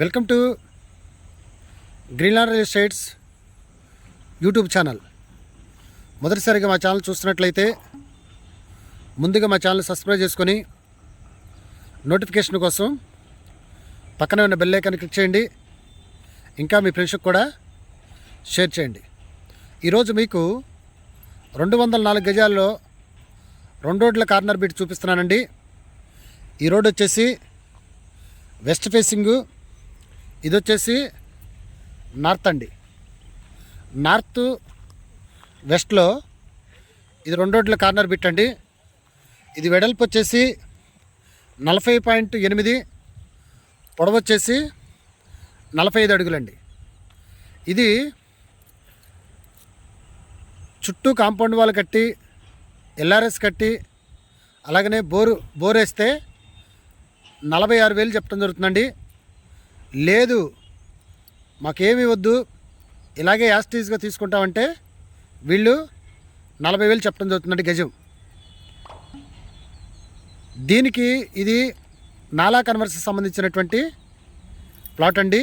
Welcome to Greenland real estates YouTube channel. మొదటిసారిగా మా channel చూస్తున్నట్లయితే ముందుగా మా ఛానల్ సబ్స్క్రైబ్ చేసుకొని నోటిఫికేషన్ కోసం పక్కనే ఉన్న బెల్ ఐకాన్ క్లిక్ చేయండి. ఇంకా మీ ఫ్రెండ్స్కి కూడా షేర్ చేయండి. ఈరోజు మీకు రెండు వందల నాలుగు గజాల్లో రెండు రోడ్ల కార్నర్ బీట్ చూపిస్తున్నానండి. ఈ రోడ్ వచ్చేసి వెస్ట్ ఫేసింగు ఇది వచ్చేసి నార్త్ అండి. నార్త్ వెస్ట్లో ఇది రెండు రోడ్ల కార్నర్ బిట్ అండి. ఇది వెడల్పు వచ్చేసి నలభై పాయింట్ ఎనిమిది పొడవు వచ్చేసి నలభై ఐదు అడుగులండి. ఇది చుట్టూ కాంపౌండ్ వాల్ కట్టి ఎల్ఆర్ఎస్ కట్టి అలాగనే బోరు బోరేస్తే నలభై ఆరు వేలు చెప్పడం జరుగుతుందండి. లేదు మాకేమీ వద్దు. ఇలాగే యాస్టీజ్గా తీసుకుంటామంటే వీళ్ళు నలభై వేలు చెప్పడం జరుగుతుందండి గజం. దీనికి ఇది నాలా కన్వర్స్కి సంబంధించినటువంటి ప్లాట్ అండి.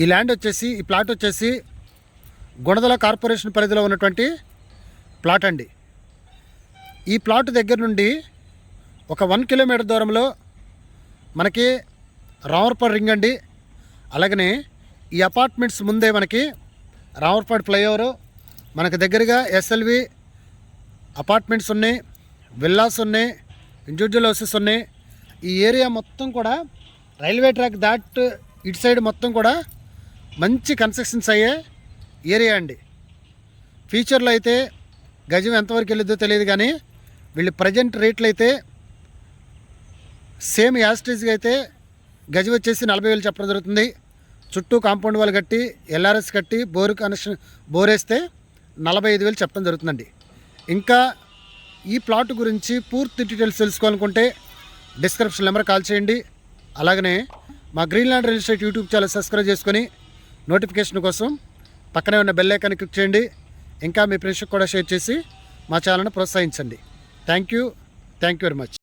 ఈ ల్యాండ్ వచ్చేసి ఈ ప్లాట్ వచ్చేసి గుణదల కార్పొరేషన్ పరిధిలో ఉన్నటువంటి ప్లాట్ అండి. ఈ ప్లాట్ దగ్గర నుండి ఒక వన్ కిలోమీటర్ దూరంలో మనకి రావర్పాడు రింగ్ అండి. అలాగనే ఈ అపార్ట్మెంట్స్ ముందే మనకి రావర్పాడు ఫ్లైఓవర్ మనకు దగ్గరగా ఎస్ఎల్వి అపార్ట్మెంట్స్ ఉన్నాయి విల్లాస్ ఉన్నాయి ఇండివిజువల్ హౌసెస్ ఉన్నాయి. ఈ ఏరియా మొత్తం కూడా రైల్వే ట్రాక్ దాట్ ఇటు సైడ్ మొత్తం కూడా మంచి కన్స్ట్రక్షన్స్ అయ్యే ఏరియా అండి. ఫ్యూచర్లో అయితే గజం ఎంతవరకు వెళ్ళిద్దో తెలియదు కానీ వీళ్ళు ప్రజెంట్ రేట్లు అయితే సేమ్ యాస్టేజ్గా అయితే గజం వచ్చేసి నలభై వేలు చెప్పడం జరుగుతుంది. చుట్టూ కాంపౌండ్ వాళ్ళు కట్టి ఎల్ఆర్ఎస్ కట్టి బోరు కనెక్షన్ బోరేస్తే నలభై ఐదు వేలు చెప్పడం జరుగుతుందండి. ఇంకా ఈ ప్లాట్ గురించి పూర్తి డీటెయిల్స్ తెలుసుకోవాలనుకుంటే డిస్క్రిప్షన్ నెంబర్ కాల్ చేయండి. అలాగనే మా Greenland real estate YouTube channel subscribe చేసుకొని నోటిఫికేషన్ కోసం పక్కనే ఉన్న బెల్ ఐకాన్ క్లిక్ చేయండి. ఇంకా మీ ఫ్రెండ్స్కి కూడా షేర్ చేసి మా ఛానల్ని ప్రోత్సహించండి. Thank you. Thank you very much.